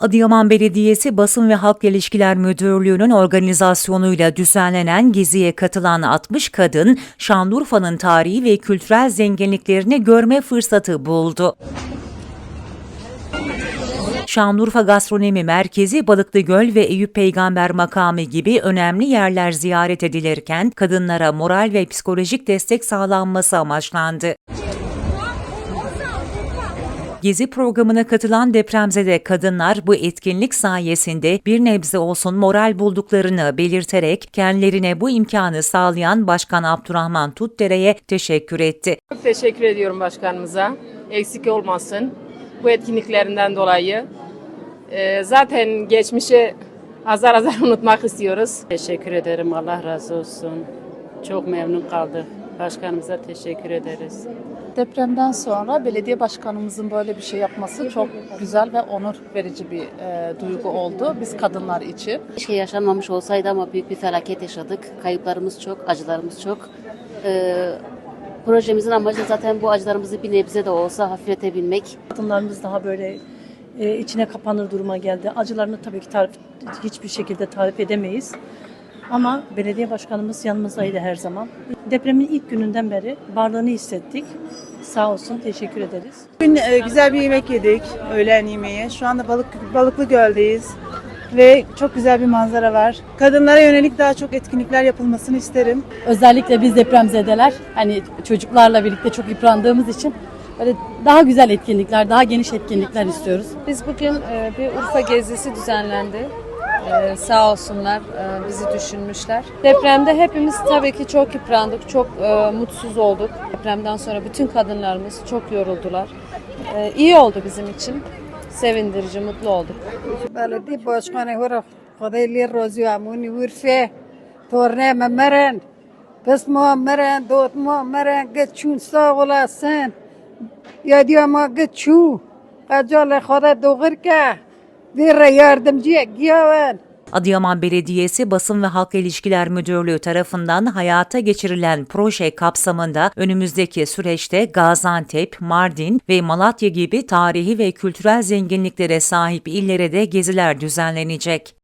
Adıyaman Belediyesi Basın ve Halk İlişkiler Müdürlüğü'nün organizasyonuyla düzenlenen geziye katılan 60 kadın, Şanlıurfa'nın tarihi ve kültürel zenginliklerini görme fırsatı buldu. Şanlıurfa Gastronomi Merkezi, Balıklıgöl ve Eyüp Peygamber Makamı gibi önemli yerler ziyaret edilirken kadınlara moral ve psikolojik destek sağlanması amaçlandı. Gezi programına katılan depremzede kadınlar bu etkinlik sayesinde bir nebze olsun moral bulduklarını belirterek kendilerine bu imkanı sağlayan Başkan Abdurrahman Tutdere'ye teşekkür etti. Çok teşekkür ediyorum başkanımıza. Eksik olmasın bu etkinliklerinden dolayı. Ee, zaten geçmişi azar azar unutmak istiyoruz. Teşekkür ederim. Allah razı olsun. Çok memnun kaldık. Başkanımıza teşekkür ederiz. Depremden sonra belediye başkanımızın böyle bir şey yapması çok güzel ve onur verici bir e, duygu oldu biz kadınlar için. Keşke yaşanmamış olsaydı ama büyük bir felaket yaşadık. Kayıplarımız çok, acılarımız çok. Ee, projemizin amacı zaten bu acılarımızı bir nebze de olsa hafifletebilmek. Kadınlarımız daha böyle e, içine kapanır duruma geldi. Acılarını tabii ki tarif, hiçbir şekilde tarif edemeyiz. Ama belediye başkanımız yanımızdaydı her zaman. Depremin ilk gününden beri varlığını hissettik. Sağ olsun, teşekkür ederiz. Bugün e, güzel bir yemek yedik, öğlen yemeği. Şu anda balık Balıklı Göl'deyiz ve çok güzel bir manzara var. Kadınlara yönelik daha çok etkinlikler yapılmasını isterim. Özellikle biz depremzedeler hani çocuklarla birlikte çok yıprandığımız için böyle daha güzel etkinlikler, daha geniş etkinlikler istiyoruz. Biz bugün e, bir Urfa gezisi düzenlendi. E, sağ olsunlar e, bizi düşünmüşler. Depremde hepimiz tabii ki çok yıprandık, çok e, mutsuz olduk. Depremden sonra bütün kadınlarımız çok yoruldular. E, iyi oldu bizim için. Sevindirici, mutlu olduk. belediye başkanı hora خدای روزی امونی ورفه تورنه ممرن پس ما مرن دوت ما مرن گت چون ساغلا سن یا دیا ما گت چو قجال خدا دوغر که bir yardımcıya giyaven. Adıyaman Belediyesi Basın ve Halk İlişkiler Müdürlüğü tarafından hayata geçirilen proje kapsamında önümüzdeki süreçte Gaziantep, Mardin ve Malatya gibi tarihi ve kültürel zenginliklere sahip illere de geziler düzenlenecek.